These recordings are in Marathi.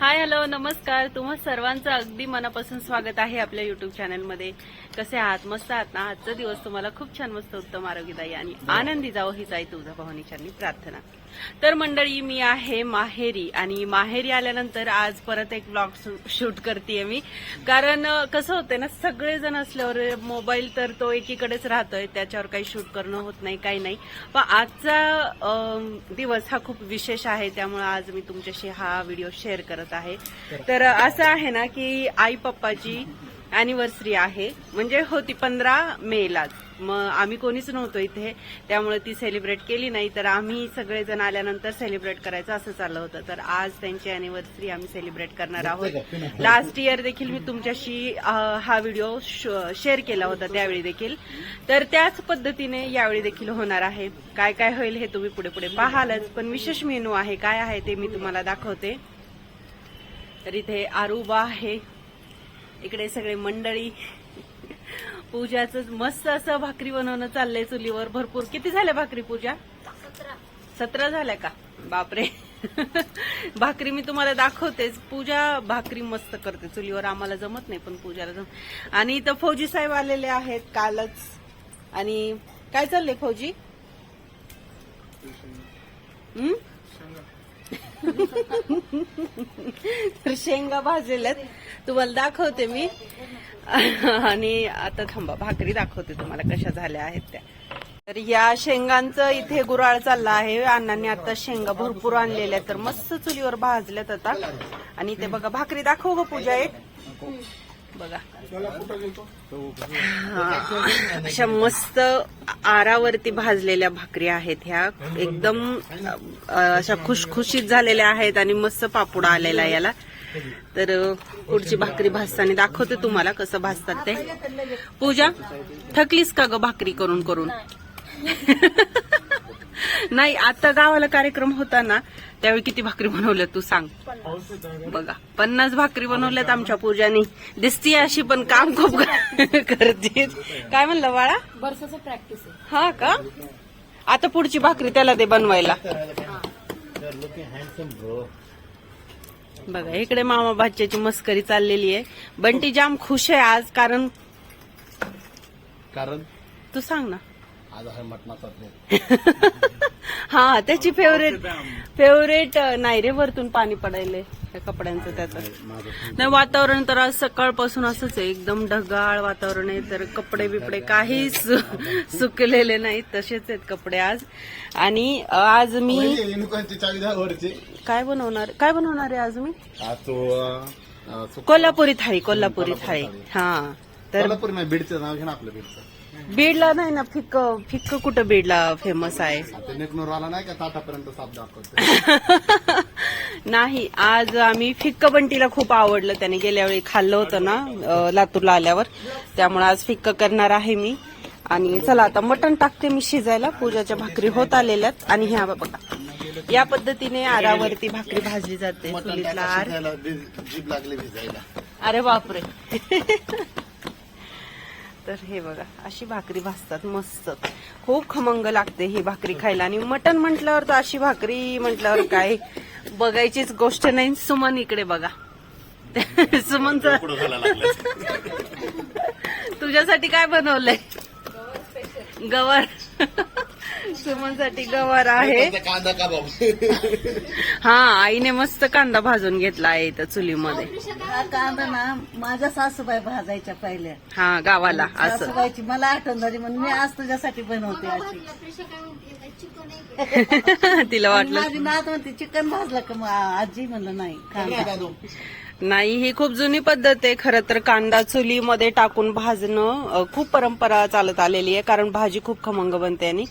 हाय हॅलो नमस्कार. तुम्हा सर्वांचं अगदी मनापासून स्वागत आहे आपल्या युट्यूब चॅनलमध्ये कसे आहात? मस्त आहात ना? आजचा दिवस तुम्हाला खूप छान मस्त उत्तम आरोग्यदायी आणि आनंदी जावं हीच आई तुझा भवानीचरणी प्रार्थना. तर मंडळी मी आहे माहेरी आणि माहेरी आल्यानंतर आज परत एक ब्लॉग शूट करते मी. कारण कसं होतंय ना सगळेजण असल्यावर मोबाईल तर तो एकीकडेच राहतोय त्याच्यावर काही शूट करणं होत नाही काही नाही. पण आजचा दिवस हा खूप विशेष आहे त्यामुळे आज मी तुमच्याशी हा व्हिडिओ शेअर करत आहे. तर असं आहे ना की आई पप्पाची अॅनिव्हर्सरी आहे. म्हणजे होती पंधरा मेलाच मग आम्ही कोणीच नव्हतो इथे. त्यामुळे ती सेलिब्रेट केली नाही. तर आम्ही सगळेजण आल्यानंतर सेलिब्रेट करायचं असं चाललं होतं. तर आज त्यांची अॅनिव्हर्सरी आम्ही सेलिब्रेट करणार आहोत. लास्ट इयर देखील मी तुमच्याशी हा व्हिडिओ शेअर केला होता त्यावेळी देखील. तर त्याच पद्धतीने यावेळी देखील होणार आहे. काय काय होईल हे तुम्ही पुढे पुढे पाहालच. पण विशेष मेनू आहे. काय आहे ते मी तुम्हाला दाखवते. तर इथे आरुबा आहे. इकडे सगळे मंडळी. पूजाचं मस्त असं भाकरी बनवणं चाललंय चुलीवर भरपूर. किती झाल्या भाकरी पूजा? सतरा. झाल्या का? बापरे. भाकरी मी तुम्हाला दाखवतेच. पूजा भाकरी मस्त करते. चुलीवर आम्हाला जमत नाही पण पूजाला जम आणि इथं फौजी साहेब आलेले आहेत कालच. आणि काय चाललंय फौजी? हं? तर शेंगा भाजलेल्यात तुम्हाला दाखवते मी. आणि आता थांबा भाकरी दाखवते तुम्हाला कशा झाल्या आहेत त्या. तर या शेंगांचं इथे गुराळ चालला आहे. अण्णांनी आता शेंगा भरपूर आणलेल्या आहेत. तर मस्त चुलीवर भाजल्यात आता. आणि इथे बघा भाकरी दाखव ग पूजा एक. बघा. अशा मस्त आरावरती भाजलेल्या भाकरी आहेत ह्या. एकदम अशा खुशखुशीत झालेल्या आहेत आणि मस्त पापुडा आलेला याला. तर पुढची भाकरी भाजताना दाखवते तुम्हाला कसं भाजतात ते. पूजा थकलीस का ग भाकरी करून करून नाही आता गावाला कार्यक्रम होता ना त्यावेळी किती भाकरी बनवल्या तू सांग. बघा पन्नास भाकरी बनवल्यात आमच्या पूजानी. दिसती अशी पण काम खूप करते काय म्हणलं बाळा? वर्षाचं प्रॅक्टिस आहे. हा का? आता पुढची भाकरी त्याला दे बनवायला. बघा इकडे मामा भाच्याची मस्करी चाललेली आहे. बंटी जाम खुश आहे आज कारण कारण? तू सांग ना. आज आहे मटणाचा प्लेट हा त्याची फेवरेट फेवरेट नाही रे वरतून पाणी पडायले त्या कपड्यांचं त्याचं. नाही वातावरण तर आज सकाळपासून असंच आहे. एकदम ढगाळ वातावरण आहे तर कपडे बिपडे काही सु- सुकलेले नाहीत तसेच आहेत कपडे आज. आणि आज मी काय बनवणार काय बनवणार आहे आज मी? कोल्हापुरी थाळी कोल्हापुरी थाळी. हा तर कोल्हापूर नाही बीडचं नाव घे ना आपलं बीडचं. बीडला नाही ना फिक्क फिक्क कुठं बीडला फेमस आहे? नाही का? ताटापर्यंत साप दाखवतो नाही आज आम्ही फिक्क बंटीला खूप आवडलं. त्याने गेल्या वेळी खाल्लं होतं ना लातूरला आल्यावर. त्यामुळे आज फिक्क करणार आहे मी. आणि चला आता मटण टाकते मी शिजायला. पूजाच्या भाकरी होत आलेल्यात. आणि ह्या बघा या पद्धतीने आरावरती भाकरी भाजली जाते. आर. अरे बापरे. तर हे बघा अशी भाकरी भाजतात मस्त. खूप खमंग लागते ही भाकरी खायला. आणि मटण म्हटल्यावर तर अशी भाकरी म्हटल्यावर काय? बघायचीच गोष्ट नाही. सुमन इकडे बघा. सुमनच तुझ्यासाठी काय बनवलंय? गवार सुमनसाठी गवार आहे. कांदा का हा आईने मस्त कांदा भाजून घेतला आहे इथं चुलीमध्ये. हा कांदा ना माझ्या सासूबाई भाजायच्या पहिल्या. हा गावाला असं. सासूबाईची मला आठवण झाली म्हणून मी आज तुझ्यासाठी बनवते अशी तिला वाटलं. माझी नात म्हणते चिकन भाजलं का मग? आजी म्हणलं नाही कांदा. नाही ही खूप जुनी पद्धत आहे. खरं तर कांदा चुलीमध्ये टाकून भाजणं अ, खूप परंपरा चालत आलेली आहे कारण भाजी खूप खमंग बनते आणि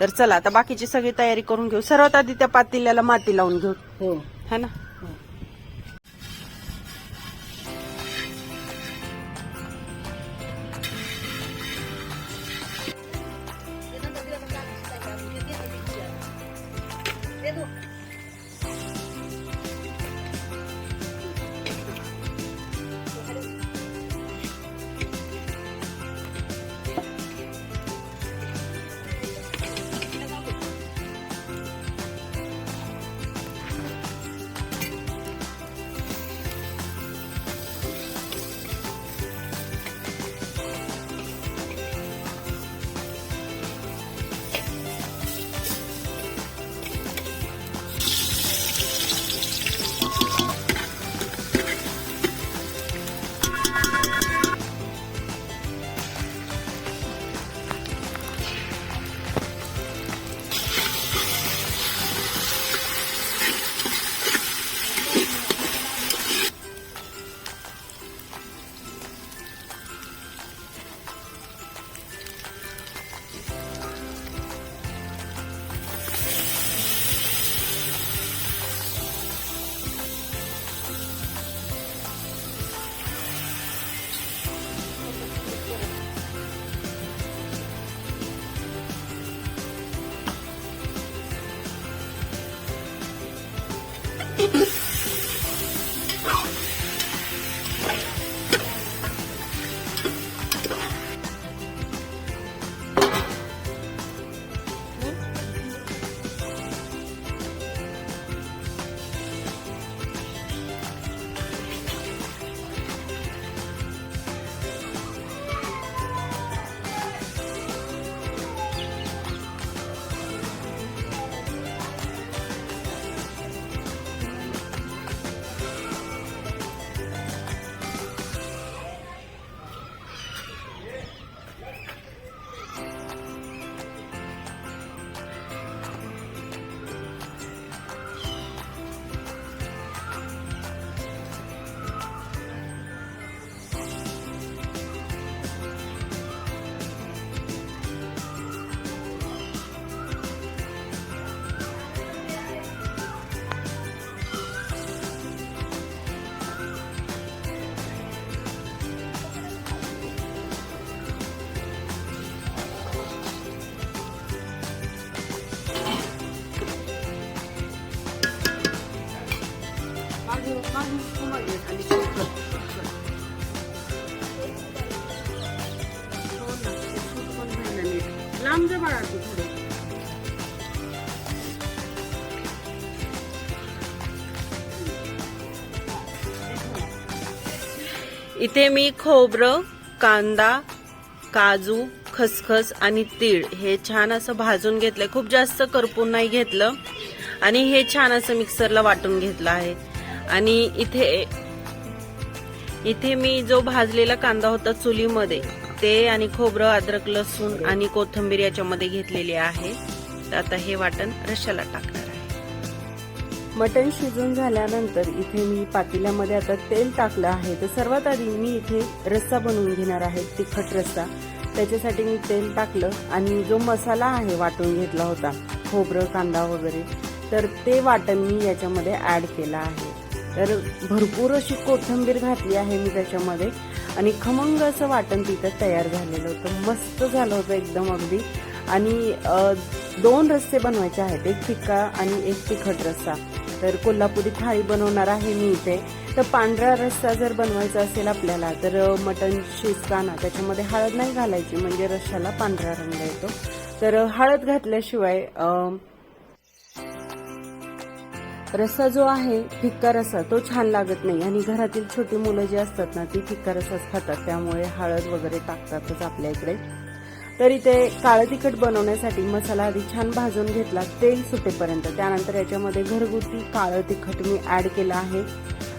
तर चला आता बाकीची सगळी तयारी करून घेऊ. सर्वात आधी त्या पातेल्याला माती लावून घेऊ. हो. है ना? लांब इथे मी खोबरं कांदा काजू खसखस आणि तीळ हे छान असं भाजून घेतलंय. खूप जास्त करपून नाही घेतलं. आणि हे छान असं मिक्सरला वाटून घेतलं आहे. आणि इथे इथे मी जो भाजलेला कांदा होता चुलीमध्ये ते आणि खोबरं अद्रक लसूण आणि कोथिंबीर याच्यामध्ये घेतलेली आहे. तर आता हे वाटण रशाला टाकणार आहे. मटण शिजून झाल्यानंतर इथे मी पातेल्यामध्ये आता तेल टाकलं आहे. तर सर्वात आधी मी इथे रस्सा बनवून घेणार आहे तिखट रस्सा. त्याच्यासाठी मी तेल टाकलं आणि जो मसाला आहे वाटून घेतला होता खोबरं कांदा वगैरे तर ते वाटण मी याच्यामध्ये ॲड केलं आहे. तर भरपूर अशी कोथिंबीर घातली आहे मी त्याच्यामध्ये. आणि खमंग असं वाटण तिथं तयार झालेलं होतं. मस्त झालं होतं एकदम अगदी. आणि दोन रस्से बनवायचे आहेत. एक फिक्का आणि एक तिखट रस्सा. तर कोल्हापुरी थाळी बनवणार आहे मी इथे. तर पांढरा रस्सा जर बनवायचा असेल आपल्याला तर मटण शिजताना त्याच्यामध्ये हळद नाही घालायची. म्हणजे रश्शाला पांढरा रंग येतो. तर हळद घातल्याशिवाय रस्सा जो आहे फिक्का रस्सा तो छान लागत नाही. आणि घरातील छोटी मुलं जी असतात ना ती फिक्का रस्साच खातात. त्यामुळे हळद वगैरे टाकतातच आपल्या इकडे. तर इथे काळं तिखट बनवण्यासाठी मसाला आधी छान भाजून घेतला. तेल सुटेपर्यंत. त्यानंतर याच्यामध्ये घरगुती काळं तिखट मी ऍड केलं आहे.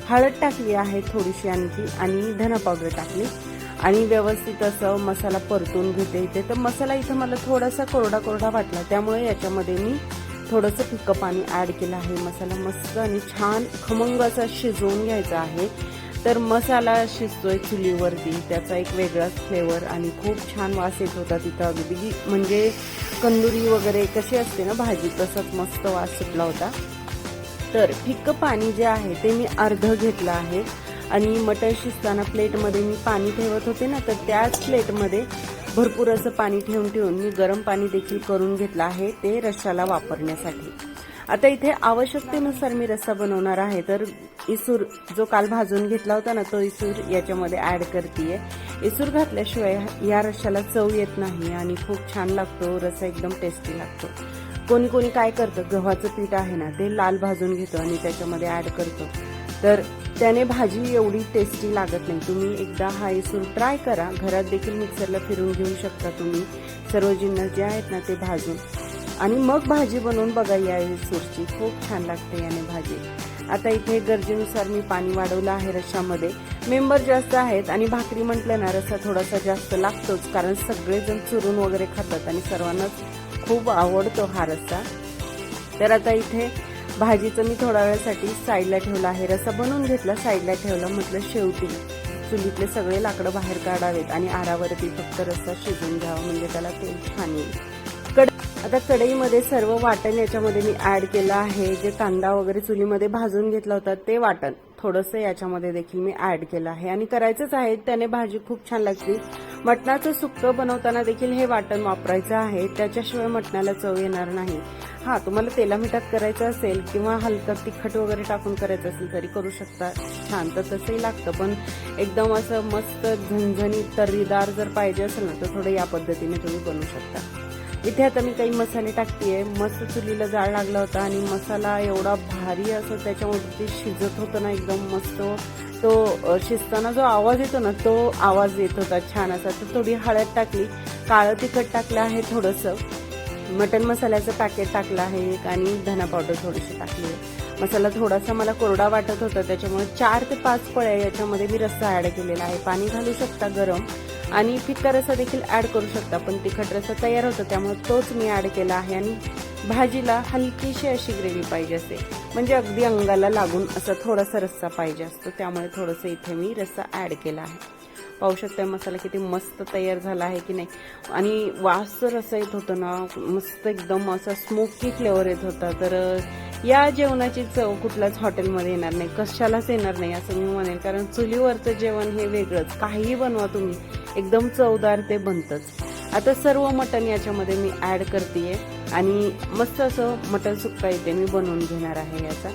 हळद टाकली आहे थोडीशी आणखी आणि धना पावडर टाकली. आणि व्यवस्थित असं मसाला परतून घेते इथे. तर मसाला इथं मला थोडासा कोरडा कोरडा वाटला. त्यामुळे याच्यामध्ये मी थोडंसं फिक्कं पाणी ॲड केलं आहे. मसाला मस्त आणि छान खमंग असा शिजवून घ्यायचा आहे. तर मसाला शिजतोय चुलीवरती. त्याचा एक वेगळाच फ्लेवर आणि खूप छान वास येत होता तिथं अगदी. म्हणजे कंदुरी वगैरे कशी असते ना भाजी तसाच मस्त वास सुटला होता. तर फिक्कं पाणी जे आहे ते मी अर्धं घेतलं आहे. आणि मटण शिजताना प्लेटमध्ये मी पाणी ठेवत होते ना तर त्याच प्लेटमध्ये भरपूर असं पाणी ठेवून ठेवून मी गरम पाणी देखील करून घेतलं आहे ते रश्शाला वापरण्यासाठी. आता इथे आवश्यकतेनुसार मी रस्सा बनवणार आहे तर इसूर जो काल भाजून घेतला होता ना तो इसूर याच्यामध्ये ऍड करते इसूर घातल्याशिवाय या रश्शाला चव येत नाही आणि खूप छान लागतो रस्सा एकदम टेस्टी लागतो. कोणी कोणी काय करतं गव्हाचं पीठ आहे ना ते लाल भाजून घेतं आणि त्याच्यामध्ये ऍड करतो. तर त्याने भाजी एवढी टेस्टी लागत नाही. तुम्ही एकदा हा इसूर ट्राय करा. घरात देखील मिक्सरला फिरून घेऊ शकता तुम्ही. सर्व जिन्नस जे आहेत ना ते भाजून. आणि मग भाजी बनवून बघा या इसूरची खूप छान लागते याने भाजी. आता इथे गरजेनुसार मी पाणी वाढवलं आहे रशामध्ये मेंबर जास्त आहेत आणि भाकरी म्हटलं ना रस्सा थोडासा जास्त लागतोच. कारण सगळेजण चुरून वगैरे खातात आणि सर्वांनाच खूप आवडतो हा रस्सा तर आता इथे भाजीचं मी थोड्या वेळासाठी साईडला ठेवलं आहे. रस्सा बनवून घेतला साईडला ठेवलं म्हटलं शेवटी चुलीतले सगळे लाकडं बाहेर काढावेत आणि आरावरती फक्त रस्सा शिजून घ्यावा म्हणजे त्याला तेल छान येईल. कड आता कढईमध्ये सर्व वाटण याच्यामध्ये मी ॲड केलं आहे. जे कांदा वगैरे चुलीमध्ये भाजून घेतला होता ते वाटण. थोडंसं याच्यामध्ये देखील मी ऍड केलं आहे. आणि करायचंच आहे त्याने भाजी खूप छान लागते मटणाचं सुक्कं बनवताना देखील हे वाटण वापरायचं आहे. त्याच्याशिवाय मटणाला चव येणार नाही. हा तुम्हाला तेला मिठात करायचं असेल किंवा हलकं तिखट वगैरे टाकून करायचं असेल तरी करू शकता. छान तर तसंही लागतं. पण एकदम असं मस्त झणझणीत तर्रीदार जर पाहिजे असेल ना तर थोडं या पद्धतीने तुम्ही बनवू शकता. इथे आता मी काही मसाले टाकतेय. मस्त चुलीला जाळ लागला होता आणि मसाला एवढा भारी असं त्याच्यामध्ये शिजत होतं ना एकदम मस्त. तो शिजताना जो आवाज येतो ना तो आवाज येत होता छान असा. तर थोडी हळद टाकली. काळं तिखट टाकलं आहे थोडंसं. मटन मसाल्याचं पॅकेट टाकलं आहे एक आणि धना पावडर थोडीशी टाकली आहे. मसाला थोडासा मला कोरडा वाटत होता त्याच्यामुळे चार ते पाच पळ्या याच्यामध्ये मी रस्सा ॲड केलेला आहे. पाणी घालू शकता गरम. आणि फिक्का रस्सा देखील ॲड करू शकता पण तिखट रस्सा तयार होतो त्यामुळे तोच मी ॲड केला आहे. आणि भाजीला हलकीशी अशी ग्रेव्ही पाहिजे असते म्हणजे अगदी अंगाला लागून असा थोडासा रस्सा पाहिजे असतो त्यामुळे थोडंसं इथे मी रस्सा ॲड केला आहे. पाहू शकताय मसाला किती मस्त तयार झाला आहे की नाही. आणि वास जर असा येत होतं ना मस्त एकदम असा स्मोकी फ्लेवर येत होता. तर या जेवणाची चव कुठल्याच हॉटेलमध्ये येणार नाही कशालाच येणार नाही असं मी म्हणेल कारण चुलीवरचं जेवण हे वेगळंच. काहीही बनवा तुम्ही एकदम चवदार ते बनतंच. आता सर्व मटण याच्यामध्ये मी ॲड करते आणि मस्त असं मटण सुक्का इथे मी बनवून घेणार आहे याचा.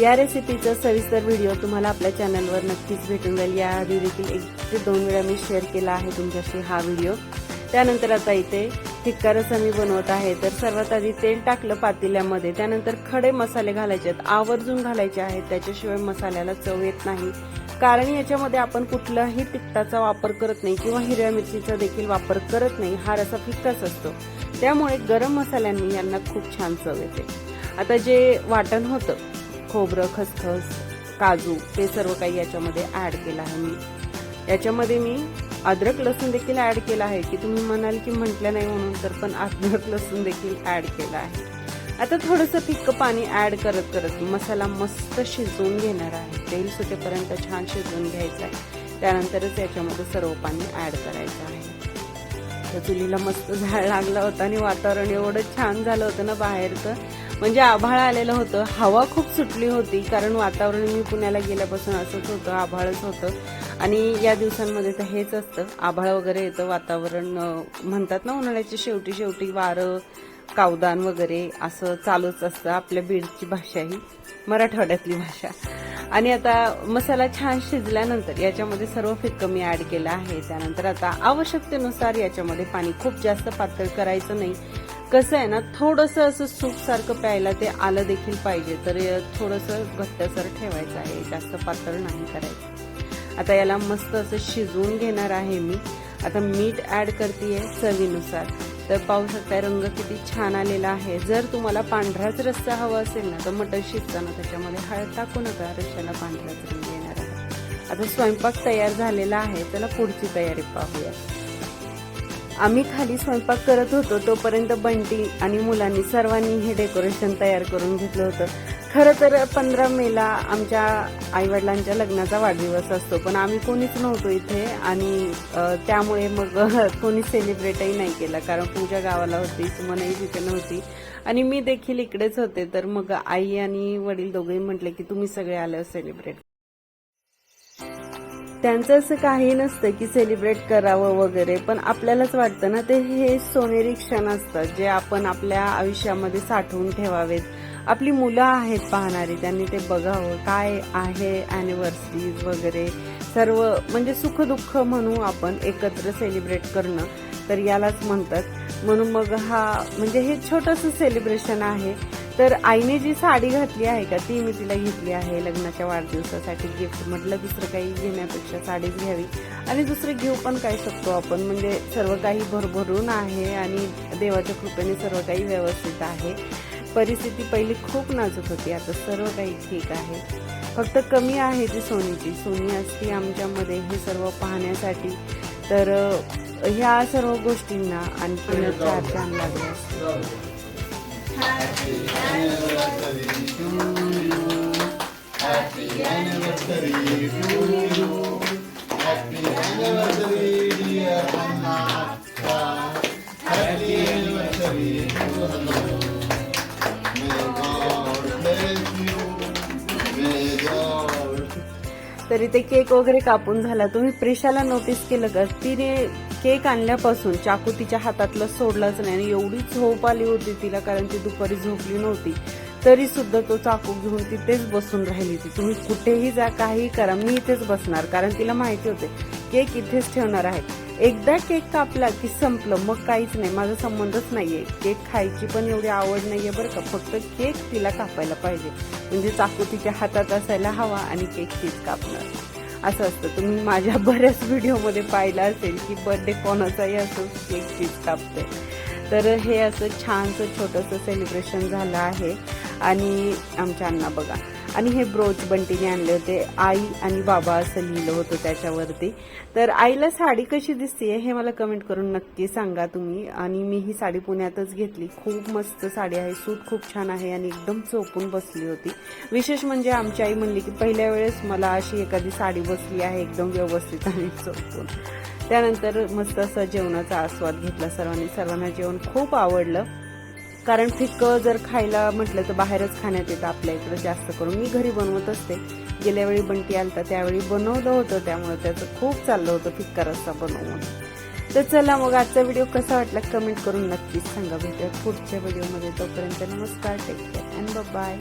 या रेसिपीचा सविस्तर व्हिडिओ तुम्हाला आपल्या चॅनलवर नक्कीच भेटून जाईल. याआधी देखील एक ते दोन वेळा मी शेअर केला आहे तुमच्याशी हा व्हिडिओ त्यानंतर आता इथे टिक्का रसा मी बनवत आहे. तर सर्वात आधी तेल टाकलं पातेल्यामध्ये. त्यानंतर खडे मसाले घालायचे आहेत. आवर्जून घालायचे आहेत. त्याच्याशिवाय मसाल्याला चव येत नाही. कारण याच्यामध्ये आपण कुठलाही तिखटाचा वापर करत नाही किंवा हिरव्या मिरचीचा देखील वापर करत नाही. हा रसा फिक्काच असतो. त्यामुळे गरम मसाल्यांनी यांना खूप छान चव येते. आता जे वाटण होतं खोबरं खसखस काजू ते सर्व काही याच्यामध्ये ॲड केलं आहे मी. याच्यामध्ये मी अद्रक लसूण देखील ॲड केला आहे की तुम्ही म्हणाल की म्हटलं नाही म्हणून तर पण अद्रक लसूण देखील ॲड केला आहे. आता थोडंसं फिक्क पाणी ॲड करत करत मसाला मस्त शिजवून घेणार आहे. तेल सुटेपर्यंत छान शिजवून घ्यायचं आहे. त्यानंतरच याच्यामध्ये सर्व पाणी ॲड करायचं आहे. तर चुलीला मस्त झाड लागला होता आणि वातावरण एवढं छान झालं होतं ना बाहेरचं. म्हणजे आभाळ आलेलं होतं. हवा खूप सुटली होती कारण वातावरण मी पुण्याला गेल्यापासून असंच होतं आभाळच होतं. आणि या दिवसांमध्ये तर हेच असतं. आभाळ वगैरे येतं वातावरण म्हणतात ना उन्हाळ्याच्या शेवटी शेवटी वारं कावदान वगैरे असं चालूच असतं आपल्या बीडची भाषा ही मराठवाड्यातली भाषा. आणि आता मसाला छान शिजल्यानंतर याच्यामध्ये सर्व फिक्क मी ऍड केलं आहे. त्यानंतर आता आवश्यकतेनुसार याच्यामध्ये पाणी खूप जास्त पातळ करायचं नाही. कसं आहे ना थोडंसं असं सूप सारखं प्यायला ते आलं देखील पाहिजे. तर थोडंसं घट्टसर ठेवायचं आहे जास्त पातळ नाही करायचं. आता याला मस्त असं शिजवून घेणार आहे मी. आता मीठ ऍड करते चवीनुसार. तर पाहू शकता रंग किती छान आलेला आहे. जर तुम्हाला पांढराच रस्सा हवा असेल ना तर मटर शिजताना त्याच्यामध्ये हळद टाकू नका. रश्याला पांढराच रंग येणार आहे. आता स्वयंपाक तयार झालेला आहे त्याला पुढची तयारी पाहूया. आम्ही खाली स्वयंपाक करत होतो तोपर्यंत बंटी आणि मुलांनी सर्वांनी हे डेकोरेशन तयार करून घेतलं होतं. खरं तर पंधरा मेला आमच्या आईवडिलांच्या लग्नाचा वाढदिवस असतो पण आम्ही कोणीच नव्हतो इथे आणि त्यामुळे मग कोणी सेलिब्रेटही नाही केला कारण पूजा गावाला होती सुमनही तिथे नव्हती. आणि मी देखील इकडेच होते तर मग आई आणि वडील दोघेही म्हटले की तुम्ही सगळे आले सेलिब्रेट त्यांचं असं काही नसतं की सेलिब्रेट करावं वगैरे पण आपल्यालाच वाटतं ना ते हे सोनेरी क्षण असतात जे आपण आपल्या आयुष्यामध्ये साठवून ठेवावेत. आपली मुलं आहेत पाहणारी त्यांनी ते बघावं. काय आहे अॅनिव्हर्सरीज वगैरे? सर्व म्हणजे सुखदुःख म्हणू आपण एकत्र सेलिब्रेट करणं तर यालाच म्हणतात. म्हणून मग हा म्हणजे हे छोटंसं सेलिब्रेशन आहे. तर आईने जी साडी घातली आहे का ती मी तिला घेतली आहे लग्नाच्या वाढदिवसासाठी गिफ्ट म्हटलं दुसरं काही घेण्यापेक्षा साडीच घ्यावी. आणि दुसरं घेऊ पण काय शकतो आपण? म्हणजे सर्व काही भरभरून आहे आणि देवाच्या कृपेने सर्व काही व्यवस्थित आहे. परिस्थिती पहिली खूप नाजूक होती. आता सर्व काही ठीक आहे. फक्त कमी आहे ती सोनीची. सोनी असती आमच्यामध्ये हे सर्व पाहण्यासाठी. तर ह्या सर्व गोष्टींना आणखी चार चांद लागले असते तरी ते केक वगैरे कापून झाला. तुम्ही प्रेशाला नोटीस केलं का? तिने केक आणल्यापासून चाकू तिच्या हातातलं सोडलाच नाही आणि एवढी झोप आली होती तिला कारण ती दुपारी झोपली नव्हती. तरी सुद्धा तो चाकू घेऊन तिथेच बसून राहिली ती तुम्ही कुठेही जा काही करा मी इथेच बसणार. कारण तिला माहिती होते केक इथेच ठेवणार आहे. एकदा केक कापला की संपलं मग काहीच नाही. माझा संबंधच नाहीये. केक खायची पण एवढी आवड नाहीये बरं का. फक्त केक तिला कापायला पाहिजे. म्हणजे चाकू तिच्या हातात असायला हवा आणि केक तीच कापणार. असं असतं. तुम्ही माझ्या बऱ्याच व्हिडिओमध्ये पाहिलं असेल की बर्थडे कोणाचाही असो केक चीज कापते तर हे असं छानसं छोटंसं सेलिब्रेशन झालं आहे. आणि आमच्या अण्णा बघा. आणि हे ब्रोच बंटीने आणले होते. आई आणि बाबा असं लिहिलं होतं त्याच्यावरती. तर आईला साडी कशी दिसते हे मला कमेंट करून नक्की सांगा तुम्ही. आणि मी ही साडी पुण्यातच घेतली. खूप मस्त साडी आहे. सूट खूप छान आहे आणि एकदम चोपून बसली होती. विशेष म्हणजे आमची आई म्हणली की पहिल्या वेळेस मला अशी एखादी साडी बसली आहे एकदम व्यवस्थित आणि चोपून. त्यानंतर मस्त असं जेवणाचा आस्वाद घेतला. सर्वांनी सर्वांना जेवण खूप आवडलं. कारण फिक्क जर खायला म्हटलं तर बाहेरच खाण्यात येतं आपल्या इकडं जास्त करून. मी घरी बनवत असते. गेल्या वेळी बंटी आलता त्यावेळी बनवलं होतं त्यामुळे त्याचं खूप चाललं होतं फिक्का रस्सा बनवून. तर चला मग आजचा व्हिडिओ कसा वाटला कमेंट करून नक्कीच सांगा. भेटूया पुढच्या व्हिडिओमध्ये. तोपर्यंत नमस्कार टेक केअर अँड बाय